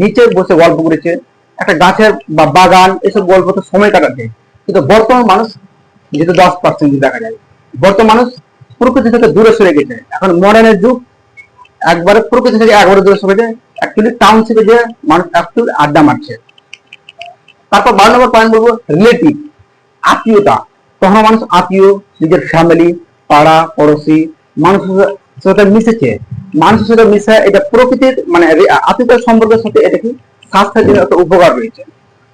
নিচে বসে গল্প করেছে, একটা গাছের বা বাগান, এসব গল্প তো সময় কাটাচ্ছে কিন্তু বর্তমান মানুষ যেটা দশ পার্সেন্ট দেখা যায়, বর্তমান মানুষ প্রকৃতি থেকে দূরে সরে গেছে। এখন মডার্নের যুগ, একবারে প্রকৃতি থেকে একবারে দূরে সরে গেছে অ্যাকচুয়ালি টাউনশিপে যে মানুষ অ্যাকচুয়ালি আড্ডা মারছে। তারপর বারো নম্বর পয়েন্ট বলব রিলেটিভ আত্মীয়তা। তখন মানুষ আত্মীয়, নিজের ফ্যামিলি পাড়া, পড়োশি, মানুষের সাথে মিশেছে। মানুষের সাথে মিশে, এটা প্রকৃতির মানে আত্মীয়তার সম্পর্কের সাথে এটা কি স্বাস্থ্যের জন্য একটা উপকার রয়েছে।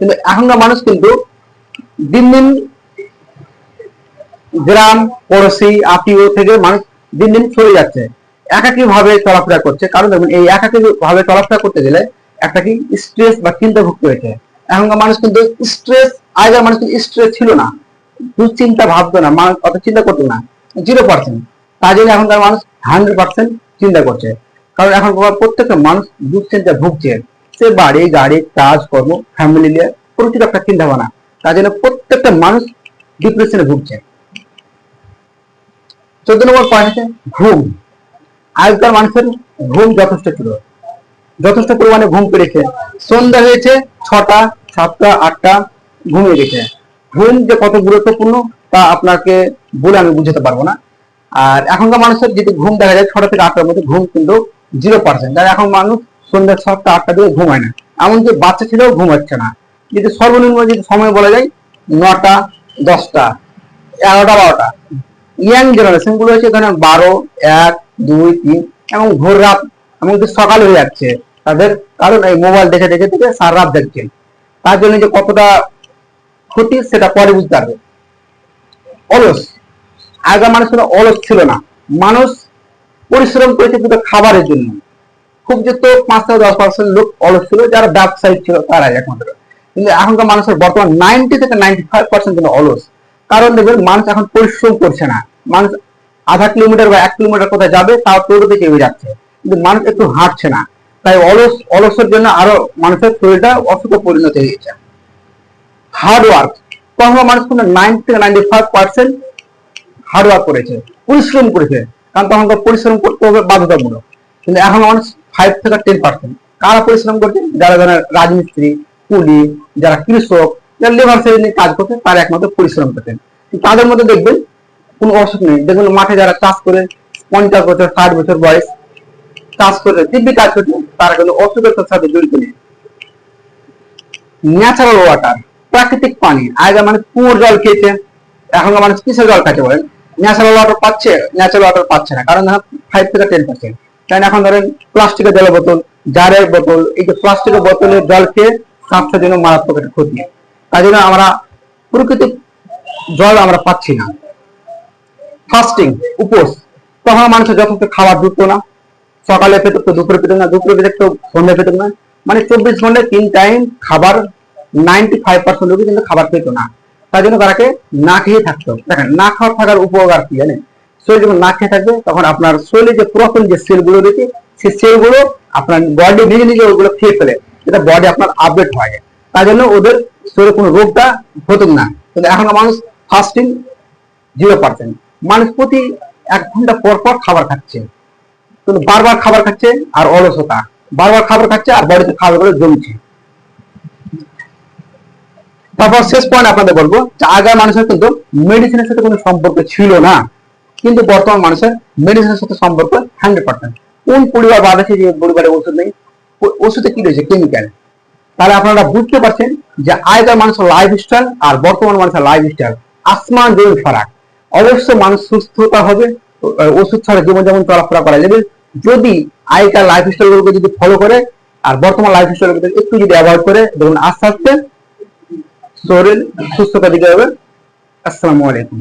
কিন্তু এখনকার মানুষ কিন্তু দিন দিন গ্রাম, পড়োশি, আত্মীয় থেকে মানুষ দিন দিন সরে যাচ্ছে। একাকী ভাবে চলাফেরা করছে। কারণ দেখুন, এই একাকী ভাবে চলাফেরা করতে গেলে একটা কি স্ট্রেস বা চিন্তা ভুক্ত হয়েছে এখনকার মানুষ কিন্তু স্ট্রেস আগের মানুষ কিন্তু স্ট্রেস ছিল না। দুশ্চিন্তা ভাবতো না মানুষ অত চিন্তা করতো না। জিরো পার্সেন্ট তার জন্য এখনকার মানুষ হান্ড্রেড পার্সেন্ট চিন্তা করছে। কারণ এখন প্রত্যেকটা মানুষ দুশ্চিন্তা ভুগছে। সে বাড়ি, গাড়ি, কাজ, কর্ম ফ্যামিলি নিয়ে প্রচুর একটা চিন্তা ভাবনা তার জন্য প্রত্যেকটা মানুষ ডিপ্রেশনে ভুগছে। চোদ্দ নম্বর পয়েন্ট হচ্ছে ঘুম। আগেকার মানুষের ঘুম যথেষ্ট ছিল। যথেষ্ট পরিমাণে ঘুম পেরেছে। সন্ধ্যা হয়েছে ছটা, সাতটা, আটটা, ঘুমিয়ে গেছে। ঘুম যে কত গুরুত্বপূর্ণ তা আপনাকে বলে আমি বুঝাতে পারব না। আর এখনকার মানুষের যদি ঘুম দেখা যায়, ছটা থেকে আটটার মধ্যে ঘুম কিন্তু জিরো পার্সেন্ট যার এখন মানুষ সন্ধ্যা সাতটা, আটটা দিয়ে ঘুমায় না। এমনকি বাচ্চা ছেলেও ঘুমাচ্ছে না। যদি সর্বনিম্ন যদি সময় বলা যায়, নটা, দশটা, এগারোটা, বারোটা। ইয়াং জেনারেশনগুলো হচ্ছে এখানে বারো, এক, দুই, তিন এবং ভোর রাত এমনকি সকাল হয়ে যাচ্ছে, তাদের কারণ এই মোবাইল দেখে দেখে দেখে সারা রাত দেখছে। তার জন্য যে কতটা ক্ষতি, সেটা পরে বুঝতে পারবে। অলস আগের মানুষের অলস ছিল না। মানুষ পরিশ্রম করেছে শুধু খাবারের জন্য। খুব যে তো পাঁচ থেকে দশ পার্সেন্ট লোক অলস ছিল, যারা ব্যবসায়ী ছিল তারাই একমাত্র। কিন্তু এখনকার মানুষের বর্তমান নাইনটি থেকে নাইনটি ফাইভ পার্সেন্ট কিন্তু অলস। কারণ দেখবেন মানুষ এখন পরিশ্রম করছে না। মানুষ আধা কিলোমিটার বা এক কিলোমিটার কোথায় যাবে, তাও টোটোতে চেপে যাচ্ছে। কিন্তু মানুষ একটু হাঁটছে না। তাই অলস, অলসের জন্য আরও মানুষের শরীরটা অসুখে পরিণত হয়ে গেছে। হার্ড ওয়ার্ক তখন মানুষ কিন্তু নাইনটি থেকে ninety five percent hard work করেছে, পরিশ্রম করেছে, কারণ তখন পরিশ্রম করতে হবে বাধ্যতামূলক। কিন্তু এখন মানুষ ফাইভ থেকে টেন পার্সেন্ট কারা পরিশ্রম করছে? যারা যারা রাজমিস্ত্রি, কুলি, যারা কৃষক, যারা লেবার সাইড কাজ করছে, তারা একমাত্র পরিশ্রম করতেন তাদের মধ্যে দেখবেন কোনো অসুখ নেই। দেখবেন মাঠে যারা চাষ করে, পঞ্চাশ বছর, ষাট বছর বয়স, চাষ করে, দিব্যি কাজ করছে, তারা কিন্তু অসুখের সাথে জড়িত নেই। ন্যাচারাল ওয়াটার প্রাকৃতিক পানি। আগে মানুষ কুয়োর জল খেয়েছে, এখনকার মানুষ কিসের জল খাচ্ছে বলেন? ন্যাচারাল ওয়াটার পাচ্ছে ন্যাচারাল ওয়াটার পাচ্ছে না। কারণ ফাইভ থেকে টেন পার্সেন্ট কারণ এখন ধরেন প্লাস্টিকের জলের বোতল, জারের বোতল, এই যে প্লাস্টিকের বোতলের জল খেয়ে স্বাস্থ্যের জন্য মারাত্মক একটা ক্ষতি। তাই জন্য আমরা প্রকৃতিক জল আমরা পাচ্ছি না। ফাস্টিং উপোস। তখন মানুষের যথেষ্ট খাবার ঢুকতো না। সকালে পেত তো দুপুরে পেত না, দুপুরে পেত তো সন্ধ্যে পেত না। মানে চব্বিশ ঘন্টায় তিন টাইম খাবার নাইনটি ফাইভ পার্সেন্ট লোকই কিন্তু খাবার পেত না। তাই জন্য তারাকে না খেয়ে থাকতো দেখেন, না খাওয়া থাকার উপকার কি জানেন? শরীর যখন না খেয়ে থাকবে, তখন আপনার শরীরে যে পুরাতন যে সেলগুলো রয়েছে, সেই সেলগুলো আপনার বডি নিজে নিজে ওগুলো খেয়ে ফেলে। এটা বডি আপনার আপডেট হয়। তাই জন্য ওদের শরীরে কোনো রোগটা হতো না। কিন্তু এখনকার মানুষ ফাস্টিং জিরো পার্সেন্ট মানুষ প্রতি এক ঘণ্টা পর পর খাবার খাচ্ছে। কিন্তু বারবার খাবার খাচ্ছে আর অলসতা। বারবার খাবার খাচ্ছে আর বডিতে খাবারগুলো জমছে। তারপর শেষ পয়েন্ট আপনাদের বলব যে আগের মানুষের কিন্তু মেডিসিনের সাথে কোনো সম্পর্ক ছিল না। কিন্তু বর্তমান মানুষের মেডিসিনের সাথে সম্পর্ক হান্ড্রেড পার্সেন্ট কোন পরিবার বাদ আছে যে পরিবারে ওষুধ নেই ওষুধে কি রয়েছে? কেমিক্যাল তাহলে আপনারা বুঝতে পারছেন যে আগেকার মানুষের লাইফ স্টাইল আর বর্তমান মানুষের লাইফ স্টাইল আসমান জমিন ফারাক। অবশ্য মানুষ সুস্থতা হবে, ওষুধ ছাড়া জীবন যেমন চলাফেরা করা যাবে। যদি আগেকার লাইফ স্টাইল গুলোকে যদি ফলো করে, আর বর্তমান লাইফ স্টাইল একটু যদি অ্যাভয়েড করে, দেখুন আস্তে আস্তে শরীর সুস্থতা দিকে হবে। আসসালামু আলাইকুম।